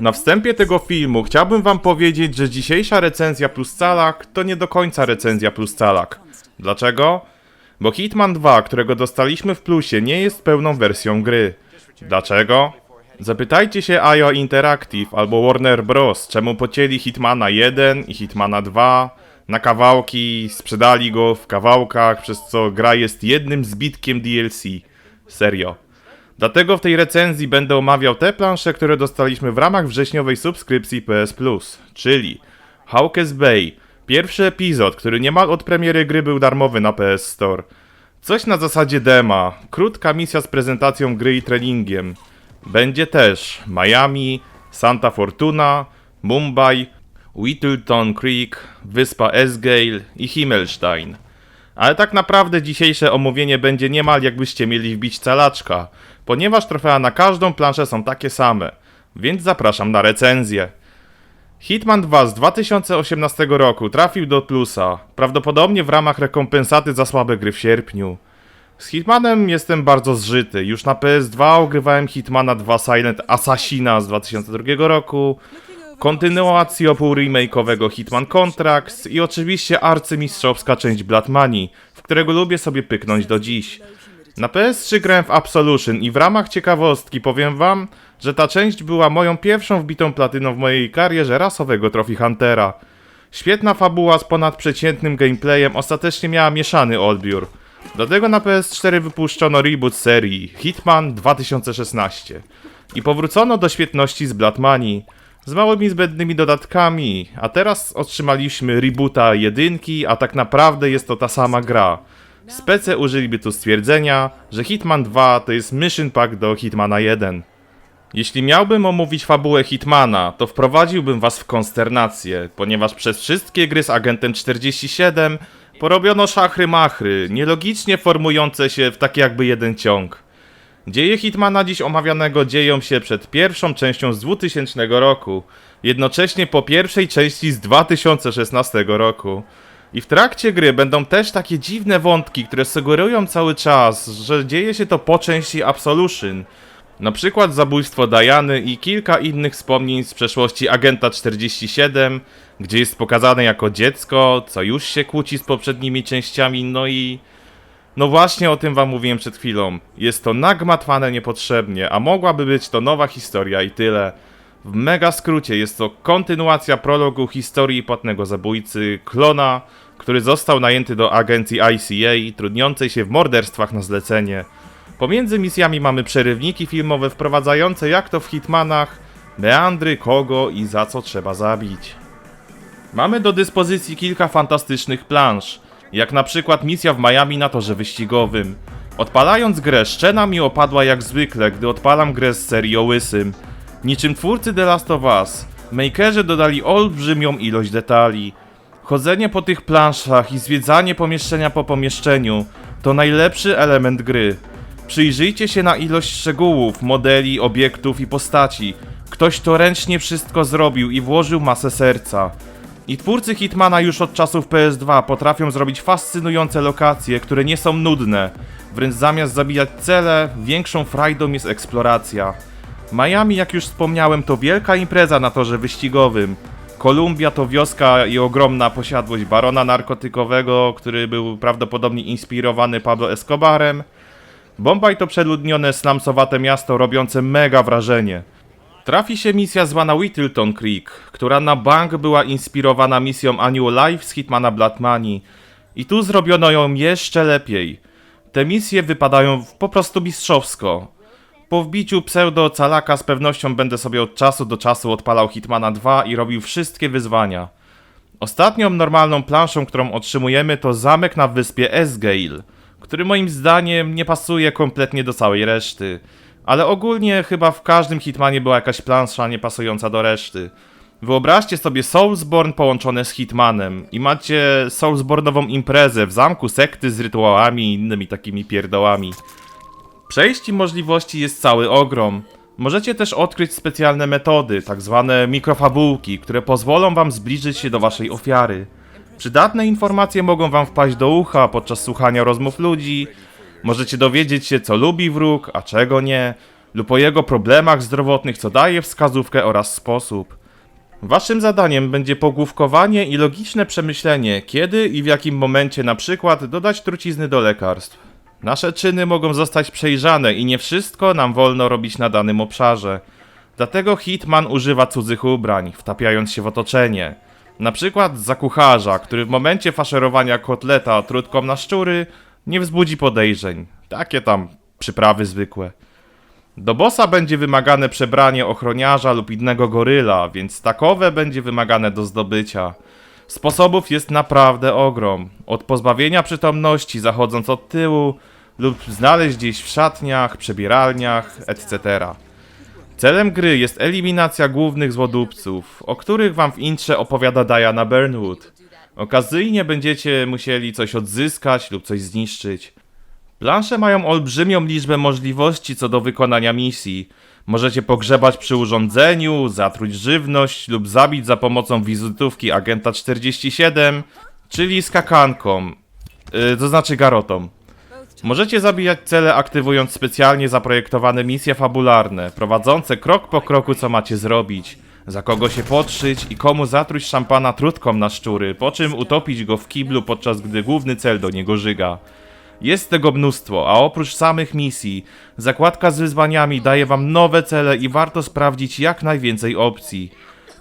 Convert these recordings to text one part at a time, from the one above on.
Na wstępie tego filmu chciałbym wam powiedzieć, że dzisiejsza recenzja plus calak to nie do końca recenzja plus calak. Dlaczego? Bo Hitman 2, którego dostaliśmy w plusie, nie jest pełną wersją gry. Dlaczego? Zapytajcie się IO Interactive albo Warner Bros. czemu pocięli Hitmana 1 i Hitmana 2 na kawałki, sprzedali go w kawałkach, przez co gra jest jednym zbitkiem DLC. Serio. Dlatego w tej recenzji będę omawiał te plansze, które dostaliśmy w ramach wrześniowej subskrypcji PS Plus, czyli Hawkes Bay, pierwszy epizod, który niemal od premiery gry był darmowy na PS Store. Coś na zasadzie dema, krótka misja z prezentacją gry i treningiem. Będzie też Miami, Santa Fortuna, Mumbai, Whittleton Creek, wyspa Esgale i Himmelstein. Ale tak naprawdę dzisiejsze omówienie będzie niemal jakbyście mieli wbić calaczka, ponieważ trofea na każdą planszę są takie same, więc zapraszam na recenzję. Hitman 2 z 2018 roku trafił do plusa, prawdopodobnie w ramach rekompensaty za słabe gry w sierpniu. Z Hitmanem jestem bardzo zżyty, już na PS2 ogrywałem Hitmana 2 Silent Assassina z 2002 roku, kontynuację pół remake'owego Hitman Contracts i oczywiście arcymistrzowska część Blood Money, w którego lubię sobie pyknąć do dziś. Na PS3 grałem w Absolution i w ramach ciekawostki powiem wam, że ta część była moją pierwszą wbitą platyną w mojej karierze rasowego Trophy Huntera. Świetna fabuła z ponadprzeciętnym gameplayem ostatecznie miała mieszany odbiór. Dlatego na PS4 wypuszczono reboot serii Hitman 2016 i powrócono do świetności z Money z małymi zbędnymi dodatkami, a teraz otrzymaliśmy reboota jedynki, a tak naprawdę jest to ta sama gra. Spece użyliby tu stwierdzenia, że Hitman 2 to jest mission pack do Hitmana 1. Jeśli miałbym omówić fabułę Hitmana, to wprowadziłbym was w konsternację, ponieważ przez wszystkie gry z Agentem 47 porobiono szachry-machry, nielogicznie formujące się w taki jakby jeden ciąg. Dzieje Hitmana dziś omawianego dzieją się przed pierwszą częścią z 2000 roku, jednocześnie po pierwszej części z 2016 roku. I w trakcie gry będą też takie dziwne wątki, które sugerują cały czas, że dzieje się to po części Absolution. Na przykład zabójstwo Diany i kilka innych wspomnień z przeszłości Agenta 47, gdzie jest pokazane jako dziecko, co już się kłóci z poprzednimi częściami, no i... No właśnie o tym wam mówiłem przed chwilą. Jest to nagmatwane niepotrzebnie, a mogłaby być to nowa historia i tyle. W mega skrócie jest to kontynuacja prologu historii płatnego zabójcy, klona, który został najęty do agencji ICA, trudniącej się w morderstwach na zlecenie. Pomiędzy misjami mamy przerywniki filmowe wprowadzające jak to w Hitmanach, meandry kogo i za co trzeba zabić. Mamy do dyspozycji kilka fantastycznych plansz, jak na przykład misja w Miami na torze wyścigowym. Odpalając grę, szczena mi opadła jak zwykle, gdy odpalam grę z serii o łysym. Niczym twórcy The Last of Us, makerzy dodali olbrzymią ilość detali. Chodzenie po tych planszach i zwiedzanie pomieszczenia po pomieszczeniu to najlepszy element gry. Przyjrzyjcie się na ilość szczegółów, modeli, obiektów i postaci. Ktoś to ręcznie wszystko zrobił i włożył masę serca. I twórcy Hitmana już od czasów PS2 potrafią zrobić fascynujące lokacje, które nie są nudne. Wręcz zamiast zabijać cele, większą frajdą jest eksploracja. Miami, jak już wspomniałem, to wielka impreza na torze wyścigowym. Kolumbia to wioska i ogromna posiadłość barona narkotykowego, który był prawdopodobnie inspirowany Pablo Escobarem. Bombaj to przeludnione slumsowate miasto robiące mega wrażenie. Trafi się misja zwana Whittleton Creek, która na bank była inspirowana misją A New Life z Hitmana Blood Money. I tu zrobiono ją jeszcze lepiej. Te misje wypadają po prostu mistrzowsko. Po wbiciu pseudo-calaka z pewnością będę sobie od czasu do czasu odpalał Hitmana 2 i robił wszystkie wyzwania. Ostatnią normalną planszą, którą otrzymujemy to zamek na wyspie Esgale, który moim zdaniem nie pasuje kompletnie do całej reszty. Ale ogólnie chyba w każdym Hitmanie była jakaś plansza niepasująca do reszty. Wyobraźcie sobie Soulsborne połączone z Hitmanem i macie Soulsborne'ową imprezę w zamku sekty z rytuałami i innymi takimi pierdołami. Przejść i możliwości jest cały ogrom. Możecie też odkryć specjalne metody, tak zwane mikrofabułki, które pozwolą wam zbliżyć się do waszej ofiary. Przydatne informacje mogą wam wpaść do ucha podczas słuchania rozmów ludzi. Możecie dowiedzieć się, co lubi wróg, a czego nie. lub o jego problemach zdrowotnych, co daje wskazówkę oraz sposób. Waszym zadaniem będzie pogłówkowanie i logiczne przemyślenie, kiedy i w jakim momencie na przykład dodać trucizny do lekarstw. Nasze czyny mogą zostać przejrzane i nie wszystko nam wolno robić na danym obszarze. Dlatego Hitman używa cudzych ubrań, wtapiając się w otoczenie. Na przykład za kucharza, który w momencie faszerowania kotleta trutką na szczury nie wzbudzi podejrzeń. Takie tam przyprawy zwykłe. Do bossa będzie wymagane przebranie ochroniarza lub innego goryla, więc takowe będzie wymagane do zdobycia. Sposobów jest naprawdę ogrom. Od pozbawienia przytomności zachodząc od tyłu lub znaleźć gdzieś w szatniach, przebieralniach, etc. Celem gry jest eliminacja głównych złodupców, o których wam w intrze opowiada Diana Burnwood. Okazyjnie będziecie musieli coś odzyskać lub coś zniszczyć. Plansze mają olbrzymią liczbę możliwości co do wykonania misji. Możecie pogrzebać przy urządzeniu, zatruć żywność lub zabić za pomocą wizytówki agenta 47, czyli skakanką, yy, to znaczy garotą. Możecie zabijać cele aktywując specjalnie zaprojektowane misje fabularne, prowadzące krok po kroku co macie zrobić, za kogo się podszyć i komu zatruć szampana trutką na szczury, po czym utopić go w kiblu podczas gdy główny cel do niego żyga. Jest tego mnóstwo, a oprócz samych misji, zakładka z wyzwaniami daje wam nowe cele i warto sprawdzić jak najwięcej opcji.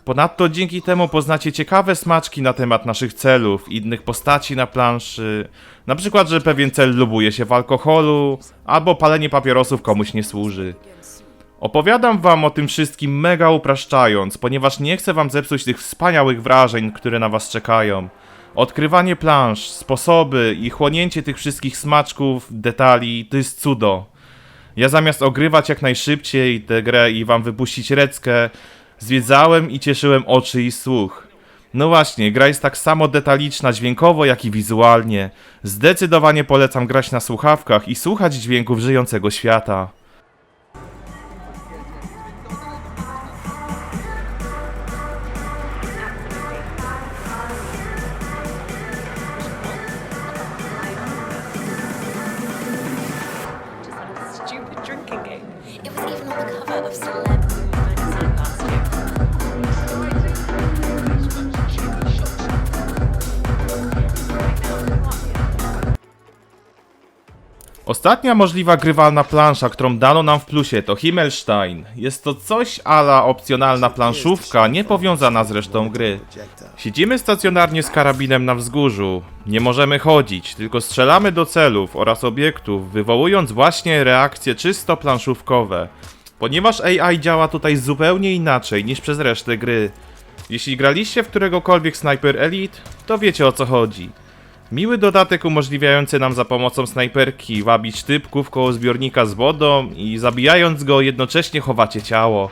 Ponadto dzięki temu poznacie ciekawe smaczki na temat naszych celów, innych postaci na planszy, na przykład, że pewien cel lubuje się w alkoholu, albo palenie papierosów komuś nie służy. Opowiadam wam o tym wszystkim mega upraszczając, ponieważ nie chcę wam zepsuć tych wspaniałych wrażeń, które na was czekają. Odkrywanie plansz, sposoby i chłonięcie tych wszystkich smaczków, detali, to jest cudo. Ja zamiast ogrywać jak najszybciej tę grę i wam wypuścić reckę, zwiedzałem i cieszyłem oczy i słuch. No właśnie, gra jest tak samo detaliczna dźwiękowo, jak i wizualnie. Zdecydowanie polecam grać na słuchawkach i słuchać dźwięków żyjącego świata. Ostatnia możliwa grywalna plansza, którą dano nam w plusie to Himmelstein. Jest to coś ala opcjonalna planszówka, nie powiązana z resztą gry. Siedzimy stacjonarnie z karabinem na wzgórzu. Nie możemy chodzić, tylko strzelamy do celów oraz obiektów, wywołując właśnie reakcje czysto planszówkowe. Ponieważ AI działa tutaj zupełnie inaczej niż przez resztę gry. Jeśli graliście w któregokolwiek Sniper Elite, to wiecie o co chodzi. Miły dodatek umożliwiający nam za pomocą snajperki wabić typków koło zbiornika z wodą i zabijając go jednocześnie chowacie ciało.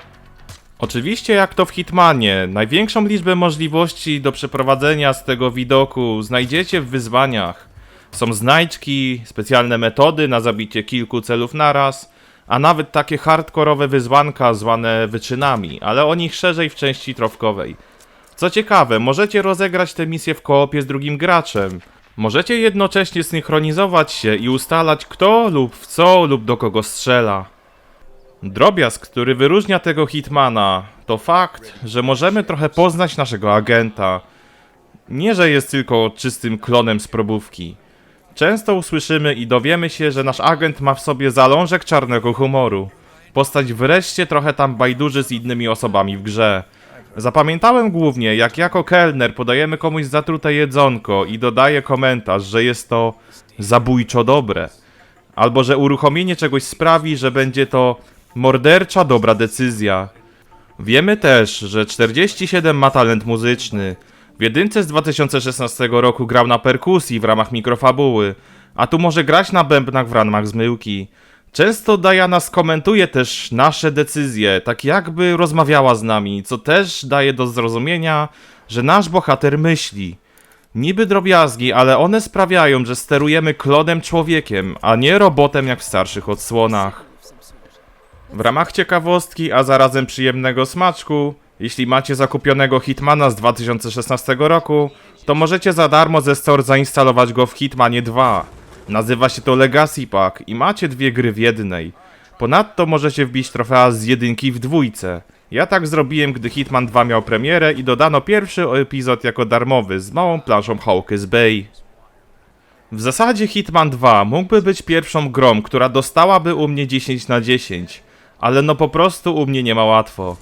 Oczywiście jak to w Hitmanie, największą liczbę możliwości do przeprowadzenia z tego widoku znajdziecie w wyzwaniach. Są znajdźki, specjalne metody na zabicie kilku celów naraz, a nawet takie hardkorowe wyzwanka zwane wyczynami, ale o nich szerzej w części trofkowej. Co ciekawe, możecie rozegrać tę misję w koopie z drugim graczem. Możecie jednocześnie synchronizować się i ustalać kto lub w co lub do kogo strzela. Drobiazg, który wyróżnia tego Hitmana, to fakt, że możemy trochę poznać naszego agenta. Nie, że jest tylko czystym klonem z probówki. Często usłyszymy i dowiemy się, że nasz agent ma w sobie zalążek czarnego humoru. Postać wreszcie trochę tam bajduży z innymi osobami w grze. Zapamiętałem głównie, jak jako kelner podajemy komuś zatrute jedzonko i dodaje komentarz, że jest to zabójczo dobre. Albo że uruchomienie czegoś sprawi, że będzie to mordercza dobra decyzja. Wiemy też, że 47 ma talent muzyczny. W jedynce z 2016 roku grał na perkusji w ramach mikrofabuły, a tu może grać na bębnach w ramach zmyłki. Często Diana skomentuje też nasze decyzje, tak jakby rozmawiała z nami, co też daje do zrozumienia, że nasz bohater myśli. Niby drobiazgi, ale one sprawiają, że sterujemy klonem człowiekiem, a nie robotem jak w starszych odsłonach. W ramach ciekawostki, a zarazem przyjemnego smaczku, jeśli macie zakupionego Hitmana z 2016 roku, to możecie za darmo ze Store zainstalować go w Hitmanie 2. Nazywa się to Legacy Pack i macie dwie gry w jednej. Ponadto możecie wbić trofea z jedynki w dwójce. Ja tak zrobiłem, gdy Hitman 2 miał premierę i dodano pierwszy epizod jako darmowy z małą planszą Hawkes Bay. W zasadzie Hitman 2 mógłby być pierwszą grą, która dostałaby u mnie 10 na 10, ale no po prostu u mnie nie ma łatwo.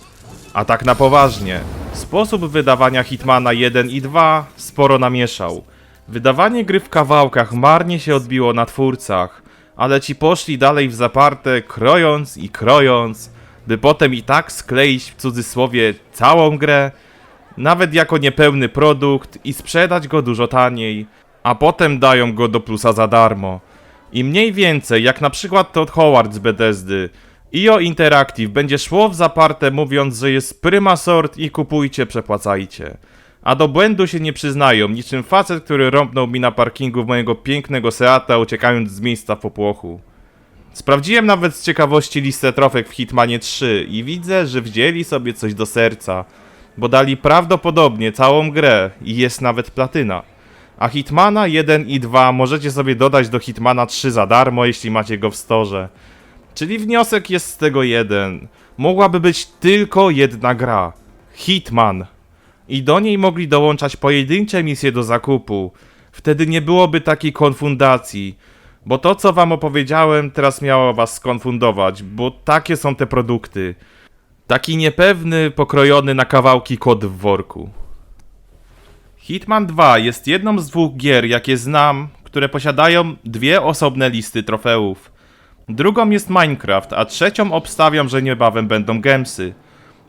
A tak na poważnie, sposób wydawania Hitmana 1 i 2 sporo namieszał. Wydawanie gry w kawałkach marnie się odbiło na twórcach, ale ci poszli dalej w zaparte, krojąc i krojąc, by potem i tak skleić w cudzysłowie całą grę, nawet jako niepełny produkt i sprzedać go dużo taniej, a potem dają go do plusa za darmo. I mniej więcej, jak na przykład Todd Howard z Bethesdy, IO Interactive będzie szło w zaparte mówiąc, że jest prima sort i kupujcie, przepłacajcie. A do błędu się nie przyznają, niczym facet, który rąbnął mi na parkingu mojego pięknego Seata, uciekając z miejsca w popłochu. Sprawdziłem nawet z ciekawości listę trofek w Hitmanie 3 i widzę, że wzięli sobie coś do serca, bo dali prawdopodobnie całą grę i jest nawet platyna. A Hitmana 1 i 2 możecie sobie dodać do Hitmana 3 za darmo, jeśli macie go w storze. Czyli wniosek jest z tego jeden. Mogłaby być tylko jedna gra. Hitman. I do niej mogli dołączać pojedyncze misje do zakupu. Wtedy nie byłoby takiej konfundacji. Bo to, co wam opowiedziałem, teraz miało was skonfundować, bo takie są te produkty. Taki niepewny, pokrojony na kawałki kod w worku. Hitman 2 jest jedną z dwóch gier, jakie znam, które posiadają dwie osobne listy trofeów. Drugą jest Minecraft, a trzecią obstawiam, że niebawem będą Gemsy.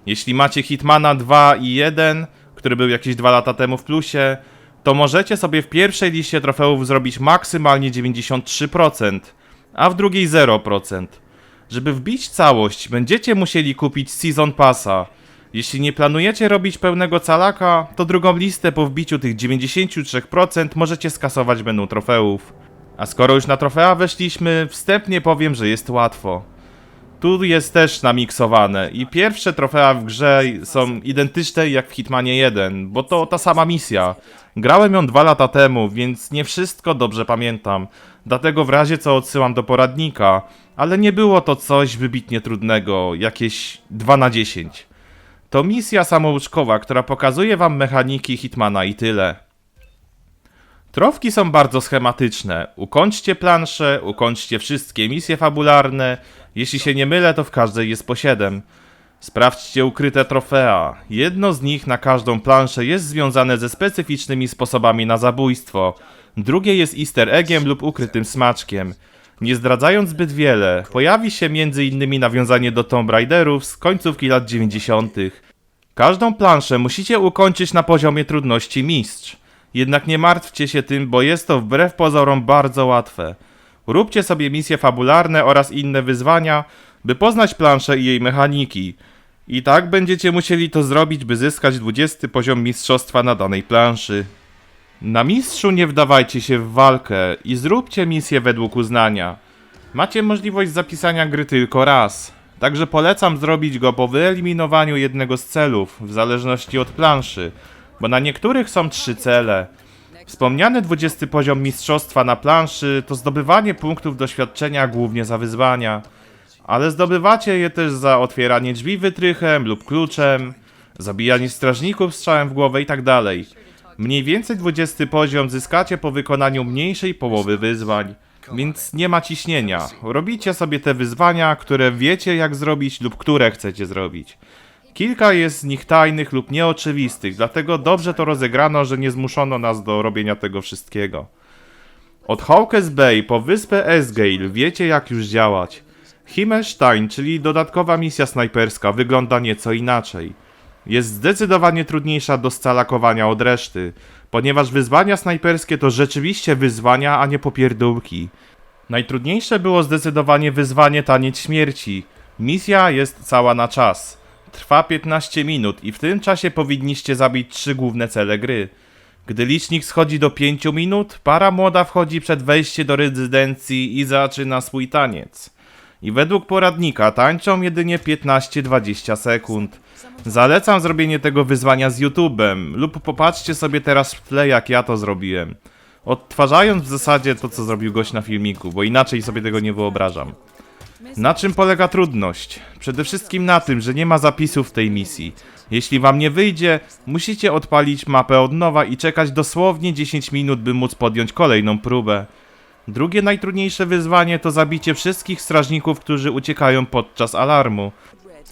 Jeśli macie Hitmana 2 i 1, który był jakieś 2 lata temu w plusie, to możecie sobie w pierwszej liście trofeów zrobić maksymalnie 93%, a w drugiej 0%. Żeby wbić całość, będziecie musieli kupić Season Passa. Jeśli nie planujecie robić pełnego calaka, to drugą listę po wbiciu tych 93% możecie skasować menu trofeów. A skoro już na trofea weszliśmy, wstępnie powiem, że jest łatwo. Tu jest też namiksowane i pierwsze trofea w grze są identyczne jak w Hitmanie 1, bo to ta sama misja. Grałem ją dwa lata temu, więc nie wszystko dobrze pamiętam, dlatego w razie co odsyłam do poradnika, ale nie było to coś wybitnie trudnego, jakieś 2 na 10. To misja samouczkowa, która pokazuje wam mechaniki Hitmana i tyle. Trofki są bardzo schematyczne. Ukończcie planszę, ukończcie wszystkie misje fabularne. Jeśli się nie mylę, to w każdej jest po 7. Sprawdźcie ukryte trofea. Jedno z nich na każdą planszę jest związane ze specyficznymi sposobami na zabójstwo. Drugie jest easter eggiem lub ukrytym smaczkiem. Nie zdradzając zbyt wiele, pojawi się m.in. nawiązanie do Tomb Raiderów z końcówki lat 90. Każdą planszę musicie ukończyć na poziomie trudności mistrz. Jednak nie martwcie się tym, bo jest to wbrew pozorom bardzo łatwe. Róbcie sobie misje fabularne oraz inne wyzwania, by poznać planszę i jej mechaniki. I tak będziecie musieli to zrobić, by zyskać 20 poziom mistrzostwa na danej planszy. Na mistrzu nie wdawajcie się w walkę i zróbcie misję według uznania. Macie możliwość zapisania gry tylko raz, także polecam zrobić go po wyeliminowaniu jednego z celów, w zależności od planszy, bo na niektórych są trzy cele. Wspomniany 20 poziom mistrzostwa na planszy to zdobywanie punktów doświadczenia głównie za wyzwania, ale zdobywacie je też za otwieranie drzwi wytrychem lub kluczem, zabijanie strażników strzałem w głowę itd. Mniej więcej 20 poziom zyskacie po wykonaniu mniejszej połowy wyzwań, więc nie ma ciśnienia. Robicie sobie te wyzwania, które wiecie jak zrobić lub które chcecie zrobić. Kilka jest z nich tajnych lub nieoczywistych, dlatego dobrze to rozegrano, że nie zmuszono nas do robienia tego wszystkiego. Od Hawkes Bay po wyspę Esgale wiecie jak już działać. Himmelstein, czyli dodatkowa misja snajperska, wygląda nieco inaczej. Jest zdecydowanie trudniejsza do scalakowania od reszty, ponieważ wyzwania snajperskie to rzeczywiście wyzwania, a nie popierdółki. Najtrudniejsze było zdecydowanie wyzwanie Taniec Śmierci. Misja jest cała na czas. Trwa 15 minut i w tym czasie powinniście zabić trzy główne cele gry. Gdy licznik schodzi do 5 minut, para młoda wchodzi przed wejście do rezydencji i zaczyna swój taniec. I według poradnika tańczą jedynie 15-20 sekund. Zalecam zrobienie tego wyzwania z YouTube'em lub popatrzcie sobie teraz w tle jak ja to zrobiłem. Odtwarzając w zasadzie to co zrobił gość na filmiku, bo inaczej sobie tego nie wyobrażam. Na czym polega trudność? Przede wszystkim na tym, że nie ma zapisów tej misji. Jeśli wam nie wyjdzie, musicie odpalić mapę od nowa i czekać dosłownie 10 minut, by móc podjąć kolejną próbę. Drugie najtrudniejsze wyzwanie to zabicie wszystkich strażników, którzy uciekają podczas alarmu.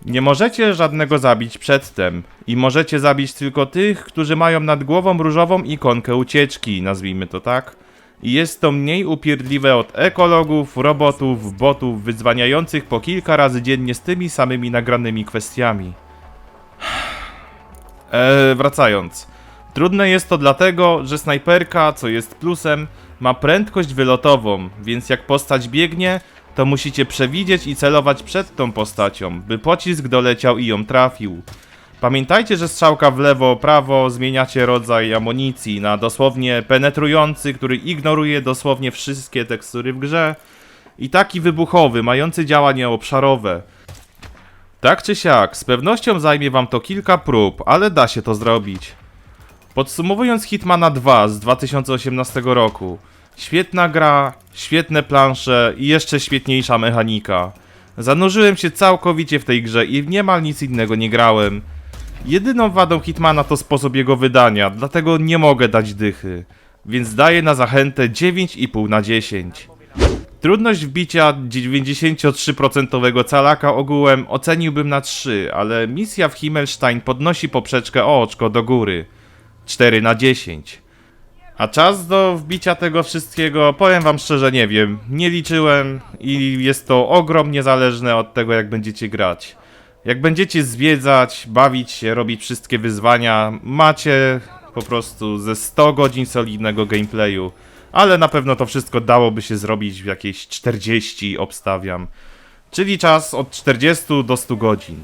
Nie możecie żadnego zabić przedtem i możecie zabić tylko tych, którzy mają nad głową różową ikonkę ucieczki, nazwijmy to tak. Jest to mniej upierdliwe od ekologów, robotów, botów wyzwaniających po kilka razy dziennie z tymi samymi nagranymi kwestiami. Eee, wracając. Trudne jest to dlatego, że snajperka, co jest plusem, ma prędkość wylotową, więc jak postać biegnie, to musicie przewidzieć i celować przed tą postacią, by pocisk doleciał i ją trafił. Pamiętajcie, że strzałka w lewo, prawo zmieniacie rodzaj amunicji na dosłownie penetrujący, który ignoruje dosłownie wszystkie tekstury w grze i taki wybuchowy, mający działanie obszarowe. Tak czy siak, z pewnością zajmie wam to kilka prób, ale da się to zrobić. Podsumowując Hitmana 2 z 2018 roku. Świetna gra, świetne plansze i jeszcze świetniejsza mechanika. Zanurzyłem się całkowicie w tej grze i w niemal nic innego nie grałem. Jedyną wadą Hitmana to sposób jego wydania, dlatego nie mogę dać dychy. Więc daję na zachętę 9,5 na 10. Trudność wbicia 93% calaka ogółem oceniłbym na 3, ale misja w Himmelstein podnosi poprzeczkę o oczko do góry. 4 na 10. A czas do wbicia tego wszystkiego, powiem wam szczerze, nie wiem. Nie liczyłem i jest to ogromnie zależne od tego, jak będziecie grać. Jak będziecie zwiedzać, bawić się, robić wszystkie wyzwania, macie po prostu ze 100 godzin solidnego gameplayu. Ale na pewno to wszystko dałoby się zrobić w jakieś 40, obstawiam. Czyli czas od 40 do 100 godzin.